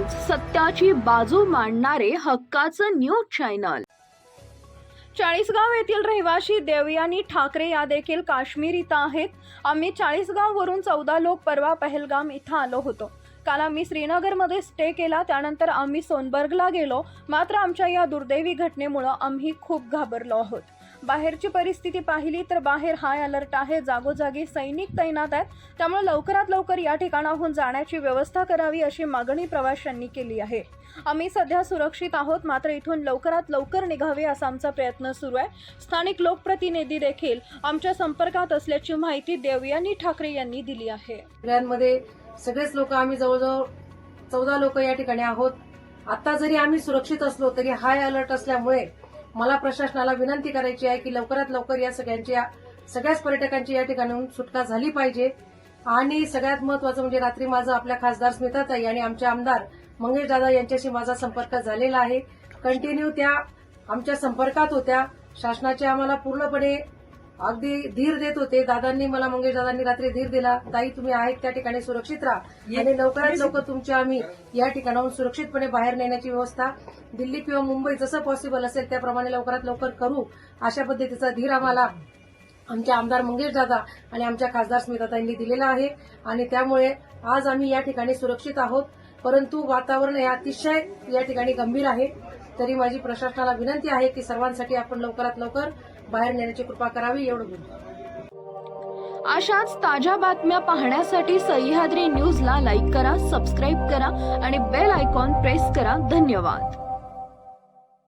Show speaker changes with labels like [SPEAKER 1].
[SPEAKER 1] सत्याची बाजू मांडणारे हक्काचं न्यूज चॅनल. चाळीसगाव येथील रहिवासी देवयानी ठाकरे या देखील काश्मीर इथं आहेत. आम्ही चाळीसगाव वरून चौदा लोक परवा पहलगाम इथं आलो होतो. काल आम्ही श्रीनगरमध्ये स्टे केला त्यानंतर आम्ही सोनबर्गला गेलो. मात्र आमच्या या दुर्दैवी घटनेमुळं आम्ही खूप घाबरलो आहोत. बाहेरची परिस्थिती पाहिली तर बाहेर हाय अलर्ट आहे जागोजागी सैनिक तैनात आहेत. त्यामुळे लवकरात लवकर या ठिकाणाहून जाण्याची व्यवस्था करावी अशी मागणी प्रवाशांनी केली आहे. आम्ही सध्या सुरक्षित आहोत मात्र इथून लवकरात लवकर निघावे असा आमचा प्रयत्न सुरू आहे. स्थानिक लोकप्रतिनिधी देखील आमच्या संपर्कात असल्याची माहिती देवयानी ठाकरे यांनी दिली आहे.
[SPEAKER 2] सगळ्यांमध्ये सगळेच लोक आम्ही जवळजवळ चौदा लोक या ठिकाणी आहोत. आता जरी आम्ही सुरक्षित असलो तरी हाय अलर्ट असल्यामुळे मला प्रशासनाला विनंती करायची आहे की लवकरात लवकर या सगळ्यांच्या सगळ्याच पर्यटकांची या ठिकाणाहून सुटका झाली पाहिजे. आणि सगळ्यात महत्वाचं म्हणजे रात्री माझं आपल्या खासदार स्मिताताई आणि आमचे आमदार मंगेश दादा यांच्याशी माझा संपर्क झालेला आहे. कंटिन्यू त्या आमच्या संपर्कात होत्या. शासनाचे आम्हाला पूर्णपणे अगदी धीर देत होते. दादांनी मला मंगेश दादांनी रात्री धीर दिला ताई तुम्ही आहेत त्या ठिकाणी सुरक्षित राहा आणि लवकरात लवकर तुमच्या आम्ही या ठिकाणाहून सुरक्षितपणे बाहेर नेण्याची व्यवस्था दिल्ली किंवा मुंबई जसं पॉसिबल असेल त्याप्रमाणे लवकरात लवकर करू अशा पद्धतीचा धीर आम्हाला आमचे आमदार मंगेश दादा आणि आमच्या खासदार स्मिताताईंनी दिलेला आहे आणि त्यामुळे आज आम्ही या ठिकाणी सुरक्षित आहोत. परंतु वातावरण हे अतिशय या ठिकाणी गंभीर आहे. तरी माझी प्रशासनाला विनंती आहे की सर्वांसाठी आपण लवकरात लवकर बाहेर नेण्याची कृपा करावी एवढं बोलतो.
[SPEAKER 1] अशाच ताज्या बातम्या पाहण्यासाठी सह्याद्री न्यूजला लाईक करा सबस्क्राईब करा आणि बेल आयकॉन प्रेस करा. धन्यवाद.